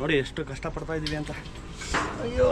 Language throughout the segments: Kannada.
ನೋಡಿ ಎಷ್ಟು ಕಷ್ಟಪಡ್ತಾ ಇದ್ದೀವಿ ಅಂತ. ಅಯ್ಯೋ.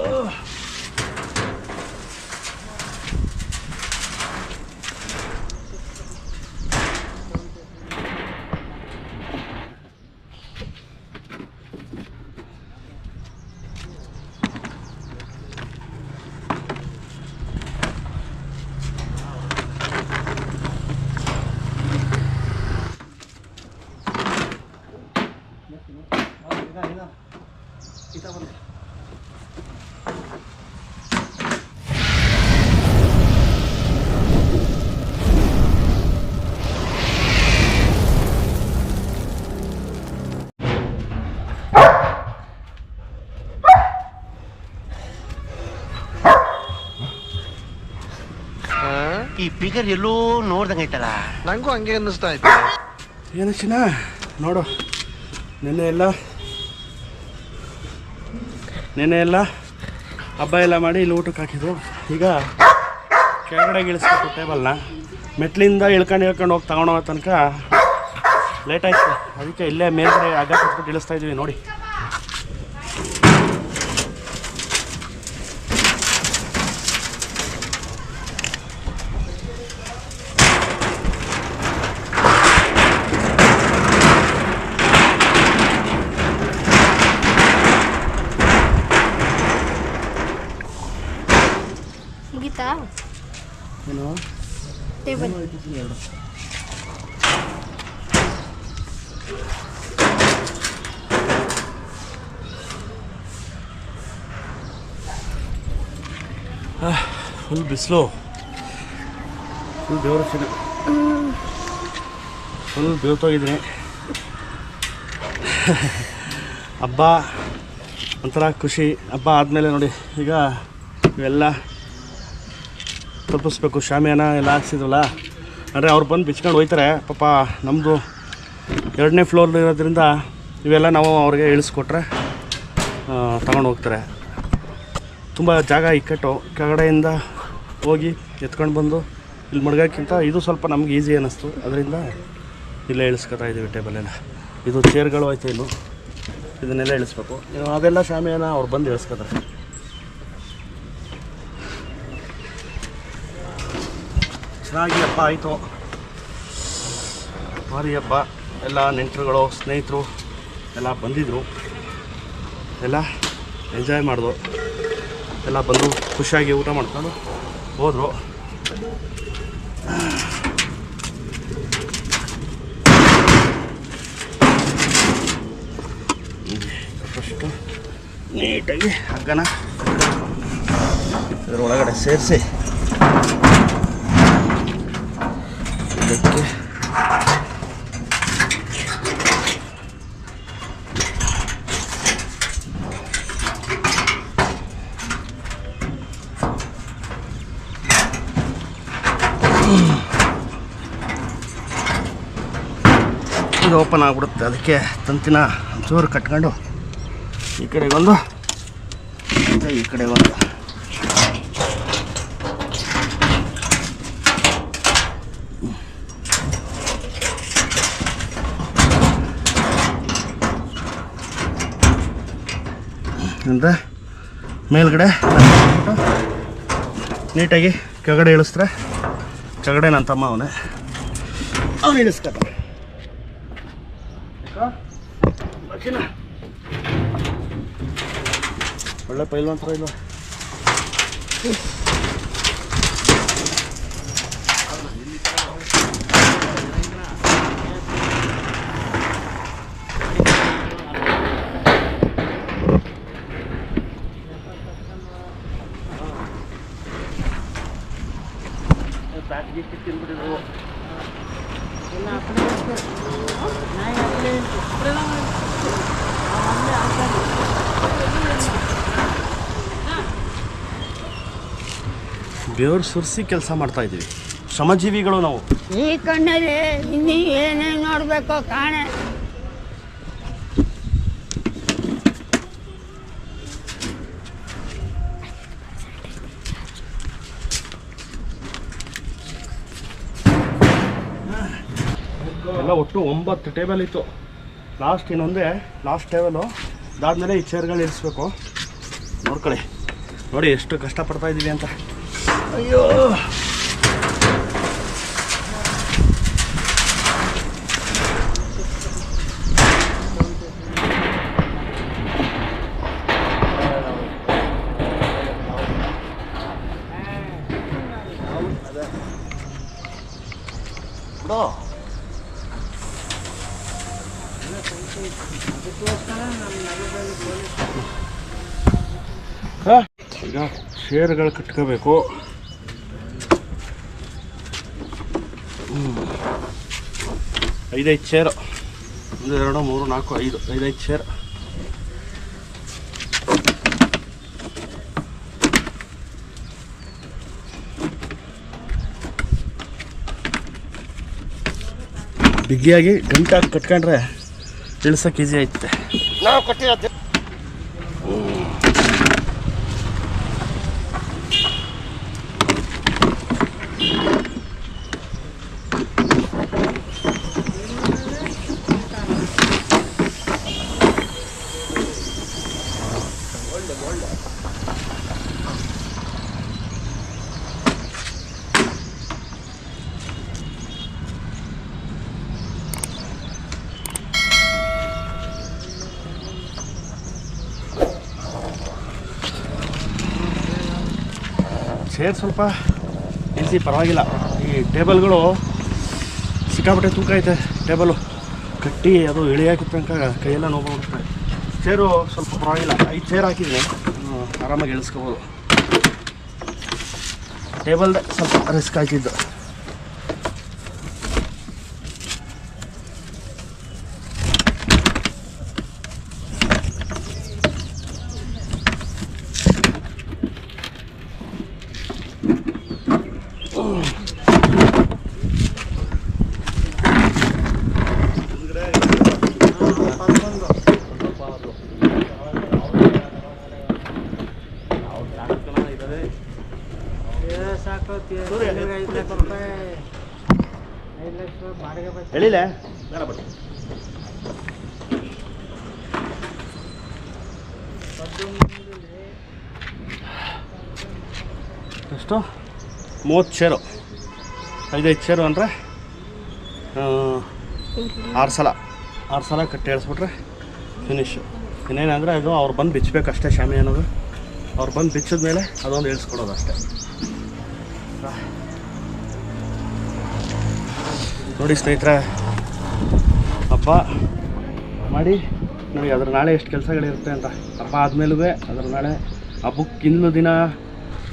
ಈ ಫಿಗರ್ ಎಲ್ಲೋ ನೋಡ್ದಂಗೈತಲ್ಲ ನಂಗೂ ಹಂಗೆ ಅನ್ನಿಸ್ತಾ ಇತ್ತು. ಏನು ಚಿನ್ನ? ನೋಡು. ನಿನ್ನೆ ಎಲ್ಲ ನಿನ್ನೆ ಎಲ್ಲ ಹಬ್ಬ ಎಲ್ಲ ಮಾಡಿ ಇಲ್ಲಿ ಊಟಕ್ಕೆ ಹಾಕಿದ್ರು. ಈಗ ಕೆಳಗಡೆ ಇಳಿಸ್ಬೇಕು ಟೇಬಲ್ನ. ಮೆಟ್ಲಿಂದ ಇಳ್ಕೊಂಡು ಇಳ್ಕೊಂಡು ಹೋಗಿ ತಗೊಂಡೋಗೋ ತನಕ ಲೇಟ್ ಆಯಿತು. ಅದಕ್ಕೆ ಇಲ್ಲೇ ಮೇಲ್ಗಡೆ ಅಗ್ಗ ಕಟ್ಬಿಟ್ಟು ಇಳಿಸ್ತಾ ಇದ್ದೀವಿ ನೋಡಿ. ಮುಗೀತಾ ಏನು? ಟೇಬಲ್. ಫುಲ್ ಬಿಸಿಲು. ಫುಲ್ ಬೆವರು ಚಿನ್ನ ಫುಲ್ ಬೆವ್ತೋಗಿದ್ದೀನಿ. ಹಬ್ಬ ಒಂಥರ ಖುಷಿ. ಹಬ್ಬ ಆದಮೇಲೆ ನೋಡಿ ಈಗ ಇವೆಲ್ಲ ತಪ್ಪಿಸ್ಬೇಕು ಶಾಮಿಯಾನ ಎಲ್ಲ ಹಾಕ್ಸಿದ್ವಲ್ಲ? ಅಂದರೆ ಅವ್ರು ಬಂದು ಬಿಚ್ಕೊಂಡು ಹೋಯ್ತಾರೆ. ಪಾಪ ನಮ್ಮದು ಎರಡನೇ ಫ್ಲೋರ್ ಇರೋದ್ರಿಂದ ಇವೆಲ್ಲ ನಾವು ಅವ್ರಿಗೆ ಇಳಿಸ್ಕೊಟ್ರೆ ತಗೊಂಡು ಹೋಗ್ತಾರೆ. ತುಂಬ ಜಾಗ ಇಕ್ಕಟ್ಟು. ಕೆಳಗಡೆಯಿಂದ ಹೋಗಿ ಎತ್ಕೊಂಡು ಬಂದು ಇಲ್ಲಿ ಮಡ್ಗೋಕ್ಕಿಂತ ಇದು ಸ್ವಲ್ಪ ನಮ್ಗೆ ಈಸಿ ಅನ್ನಿಸ್ತು. ಅದರಿಂದ ಇಲ್ಲೇ ಇಳಿಸ್ಕೊತಾ ಇದ್ದೀವಿ ಟೇಬಲೆಲ್ಲ ಇದು ಚೇರ್ಗಳು ಆಯ್ತು ಇನ್ನು. ಇದನ್ನೆಲ್ಲ ಇಳಿಸ್ಬೇಕು. ಅದೆಲ್ಲ ಶಾಮಿಯಾನ ಅವ್ರು ಬಂದು ಇಳಿಸ್ಕೊತಾರೆ. ಚೆನ್ನಾಗಿ ಹಬ್ಬ ಆಯಿತು. ಭಾರಿ ಹಬ್ಬ ಎಲ್ಲ ನೆಂಟರುಗಳು, ಸ್ನೇಹಿತರು ಎಲ್ಲ ಬಂದಿದ್ದರು ಎಲ್ಲ ಎಂಜಾಯ್ ಮಾಡಿದ್ರು ಎಲ್ಲ ಬಂದು ಖುಷಿಯಾಗಿ ಊಟ ಮಾಡ್ಕೊಂಡು ಹೋದರು. ಫಸ್ಟು ನೀಟಾಗಿ ಹಗ್ಗನ ಇದರೊಳಗಡೆ ಸೇರಿಸಿ. ಇದು ಓಪನ್ ಆಗಿಬಿಡುತ್ತೆ. ಅದಕ್ಕೆ ತಂತಿನ ಚೂರು ಕಟ್ಕೊಂಡು ಈ ಕಡೆಗೊಂದು ಮತ್ತು ಈ ಕಡೆಗೊಂದು ಅಂದರೆ ಮೇಲ್ಗಡೆ ನೀಟಾಗಿ ಕೆಳಗಡೆ ಇಳಿಸಿದ್ರೆ ಕೆಳಗಡೆ ನನ್ನ ತಮ್ಮ ಅವನೇ. ಅವನು ಇಳಿಸ್ಕೊತ ಒಳ್ಳೆ ಪೈಲ್ವಾನ್ ಥರ ಇಲ್ಲ ತಿಂದ್ಬಿಟ್ಟಿದ್ರು ಬೆವರು ಸುರಿಸಿ ಕೆಲಸ ಮಾಡ್ತಾ ಇದ್ದೀವಿ. ಶ್ರಮಜೀವಿಗಳು ನಾವು. ಈ ಕಣ್ಣಲ್ಲಿ ಇನ್ನೀ ಏನೇನು ನೋಡಬೇಕೋ ಕಾಣೆ. ಎಲ್ಲ ಒಟ್ಟು ಒಂಬತ್ತು ಟೇಬಲ್ ಇತ್ತು. ಲಾಸ್ಟ್ ಇನ್ನೊಂದೇ ಲಾಸ್ಟ್ ಟೇಬಲು. ಅದಾದಮೇಲೆ ಈ ಚೇರ್ಗಳು ಇರಿಸ್ಬೇಕು. ನೋಡ್ಕೊಳ್ಳಿ. ನೋಡಿ ಎಷ್ಟು ಕಷ್ಟಪಡ್ತಾ ಇದ್ದೀವಿ ಅಂತ. ಅಯ್ಯೋ. ಬಿಡು ಹಾ, ಈಗ ಶೇರ್ಗಳು ಕಟ್ಕೋಬೇಕು. ಐದೈದು ಚೇರು ಒಂದು, ಎರಡು, ಮೂರು, ನಾಲ್ಕು, ಐದು. ಐದೈದು ಚೇರು ಬಿಗಿಯಾಗಿ ಗಂಟಾಗಿ ಕಟ್ಕೊಂಡ್ರೆ ಇಳ್ಸಕ್ಕೆ ಈಸಿ ಐತೆ. ನಾವು ಕೊಟ್ಟಿರೋದು ಚೇರ್ ಸ್ವಲ್ಪ. ಈಸಿ ಪರವಾಗಿಲ್ಲ. ಈ ಟೇಬಲ್ಗಳು ಸಿಕ್ಕಾಪಟ್ಟೆ ತೂಕ ಐತೆ. ಟೇಬಲು ಕಟ್ಟಿ ಅದು ಇಳಿಯಾಕಿದ ಕೈಯೆಲ್ಲ ನೋವು ಚೇರು ಸ್ವಲ್ಪ ಪರವಾಗಿಲ್ಲ. ಐದು ಚೇರ್ ಹ್ಮ್, ಆರಾಮಾಗಿ ಇಳಿಸ್ಕೋಬೋದು ಟೇಬಲ್ದೆ ಸ್ವಲ್ಪ ರಿಸ್ಕ್ ಹಾಕಿದ್ದು. ಹೇಳಿಲ್ಲ ಬೇಡ ಎಷ್ಟು? ಮೂವತ್ತು ಚೇರು ಐದೈದು ಚೇರು ಅಂದರೆ ಆರು ಸಲ. ಆರು ಸಲ ಕಟ್ಟಿ ಹೇಳಿಸ್ಬಿಟ್ರೆ ಫಿನಿಶು ಇನ್ನೇನಂದರೆ ಅದು ಅವ್ರು ಬಂದು ಬಿಚ್ಚಬೇಕು ಅಷ್ಟೇ ಶಾಮಿ ಅನ್ನೋದು. ಅವ್ರು ಬಂದು ಬಿಚ್ಚಿದ ಮೇಲೆ ಅದೊಂದು ಇಳಿಸ್ಕೊಡೋದು ಅಷ್ಟೇ. ನೋಡಿ ಸ್ನೇಹಿತರೆ ಹಬ್ಬ ಮಾಡಿ. ನೋಡಿ ಅದ್ರ ನಾಳೆ ಎಷ್ಟು ಕೆಲಸಗಳಿರುತ್ತೆ ಅಂತ ಹಬ್ಬ ಆದಮೇಲೂ ಅದ್ರ ನಾಳೆ ಹಬ್ಬಕ್ಕೆ ಇನ್ನೂ ದಿನ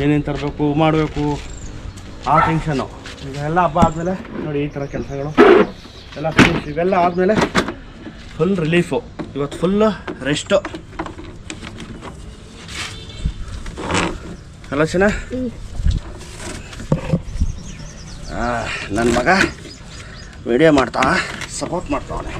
ಏನೇನು ತರಬೇಕು ಮಾಡಬೇಕು ಆ ಟೆನ್ಷನ್ನು ಇದೆಲ್ಲ ಹಬ್ಬ ಆದಮೇಲೆ ನೋಡಿ ಈ ಥರ ಕೆಲಸಗಳು. ಎಲ್ಲ ಫಿನಿಶ್ ಇವೆಲ್ಲ ಆದಮೇಲೆ ಫುಲ್ ರಿಲೀಫು ಇವತ್ತು ಫುಲ್ ರೆಸ್ಟು ಅಲ್ಲ ಚೆನ್ನ ನನ್ನ ಮಗ ವಿಡಿಯೋ ಮಾಡ್ತಾ ಸಪೋರ್ಟ್ ಮಾಡ್ತಾವನೆ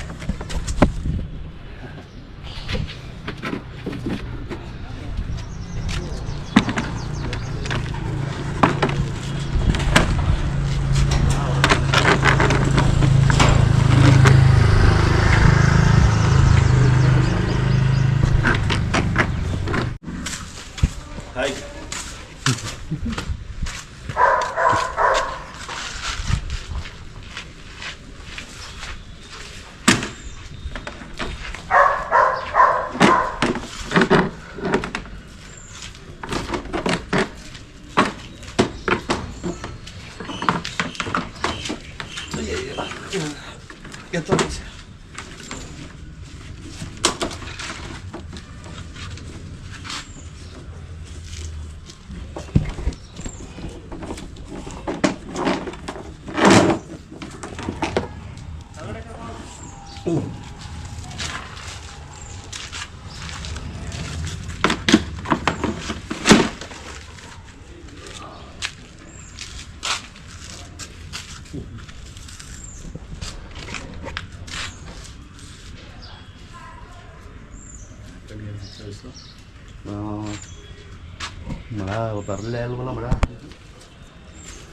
ಮಳ ಬರಲೇ ಅಲ್ವಲ್ಲ ಮಳ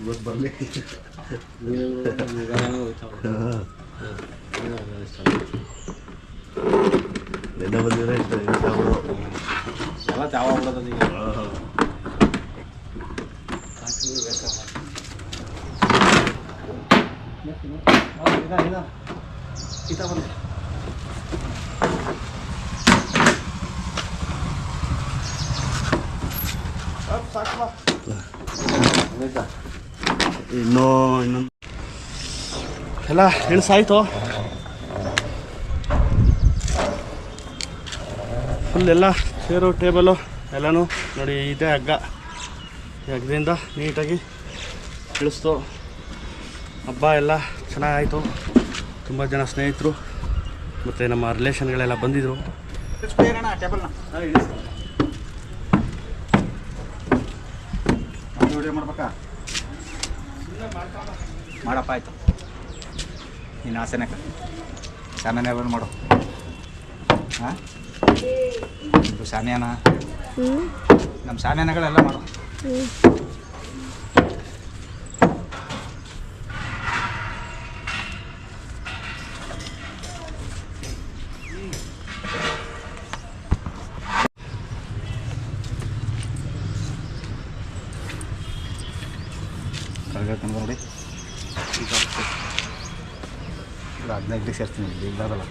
ಇವತ್ತು ಬರಲಿ ನಿನ್ನೆ ಬಂದಿದ್ರೆ ಇಷ್ಟ ಇಷ್ಟ ಆಗ್ಬಿಡೋದು. ಎಲ್ಲ ಚಾವ ಬಿಡೋದು ಈಗ ಇನ್ನೂ, ಇನ್ನೊಂದು. ಎಲ್ಲ ಇಳಿಸಾಯ್ತು ಫುಲ್ ಎಲ್ಲ ಚೇರು ಟೇಬಲು ಎಲ್ಲನೂ ನೋಡಿ, ಇದೆ ಹಗ್ಗ. ಈ ಹಗ್ಗದಿಂದ ನೀಟಾಗಿ ಇಳಿಸ್ತು. ಹಬ್ಬ ಎಲ್ಲ ಚೆನ್ನಾಗಾಯಿತು. ತುಂಬ ಜನ ಸ್ನೇಹಿತರು ಮತ್ತು ನಮ್ಮ ರಿಲೇಷನ್ಗಳೆಲ್ಲ ಬಂದಿದ್ದರು ವಿಡಿಯೋ ಮಾಡ್ಬೇಕಾ ಮಾಡಪ್ಪ ಆಯಿತು. ನೀನು ಆಸೆನಕ ಶಾನೆ ಬಂದು ಮಾಡು. ಹಾಂ ಇದು ಶಾನ್ಯಾನ? ನಮ್ಮ ಶಾನ್ಯಾನಗಳೆಲ್ಲ ಮಾಡು. ಕಳ್ಗೆ ತಂದು ನೋಡಿ. ಈಗ ಹದಿನೈದು ದಿವಸ ಇರ್ತೀನಿ ಇಲ್ಲಿ ಬರಲ್ಲ.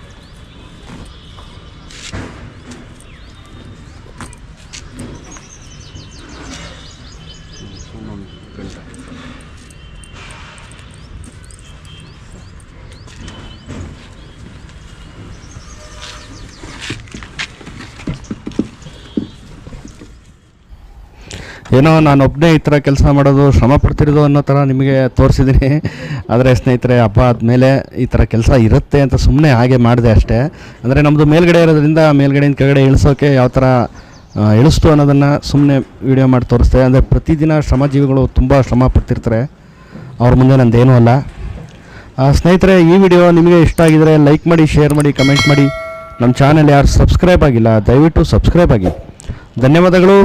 ಏನೋ ನಾನು ಒಬ್ಬನೇ ಈ ಥರ ಕೆಲಸ ಮಾಡೋದು, ಶ್ರಮ ಪಡ್ತಿರೋದು ಅನ್ನೋ ಥರ ನಿಮಗೆ ತೋರಿಸಿದ್ದೀನಿ. ಆದರೆ ಸ್ನೇಹಿತರೆ, ಹಬ್ಬ ಆದಮೇಲೆ ಈ ಥರ ಕೆಲಸ ಇರುತ್ತೆ ಅಂತ ಸುಮ್ಮನೆ ಹಾಗೆ ಮಾಡಿದೆ ಅಷ್ಟೇ. ಅಂದರೆ ನಮ್ಮದು ಮೇಲ್ಗಡೆ ಇರೋದ್ರಿಂದ ಮೇಲ್ಗಡೆಯಿಂದ ಕೆಳಗಡೆ ಇಳಿಸೋಕೆ ಯಾವ ಥರ ಇಳಿಸ್ತು ಅನ್ನೋದನ್ನು ಸುಮ್ಮನೆ ವಿಡಿಯೋ ಮಾಡಿ ತೋರಿಸ್ದೆ. ಅಂದರೆ ಪ್ರತಿದಿನ ಶ್ರಮಜೀವಿಗಳು ತುಂಬ ಶ್ರಮ ಪಡ್ತಿರ್ತಾರೆ. ಅವ್ರ ಮುಂದೆ ನಂದೇನೂ ಅಲ್ಲ. ಸ್ನೇಹಿತರೆ, ಈ ವಿಡಿಯೋ ನಿಮಗೆ ಇಷ್ಟ ಆಗಿದರೆ ಲೈಕ್ ಮಾಡಿ ಶೇರ್ ಮಾಡಿ ಕಮೆಂಟ್ ಮಾಡಿ. ನಮ್ಮ ಚಾನಲ್ ಯಾರು ಸಬ್ಸ್ಕ್ರೈಬ್ ಆಗಿಲ್ಲ, ದಯವಿಟ್ಟು ಸಬ್ಸ್ಕ್ರೈಬ್ ಆಗಿ. ಧನ್ಯವಾದಗಳು.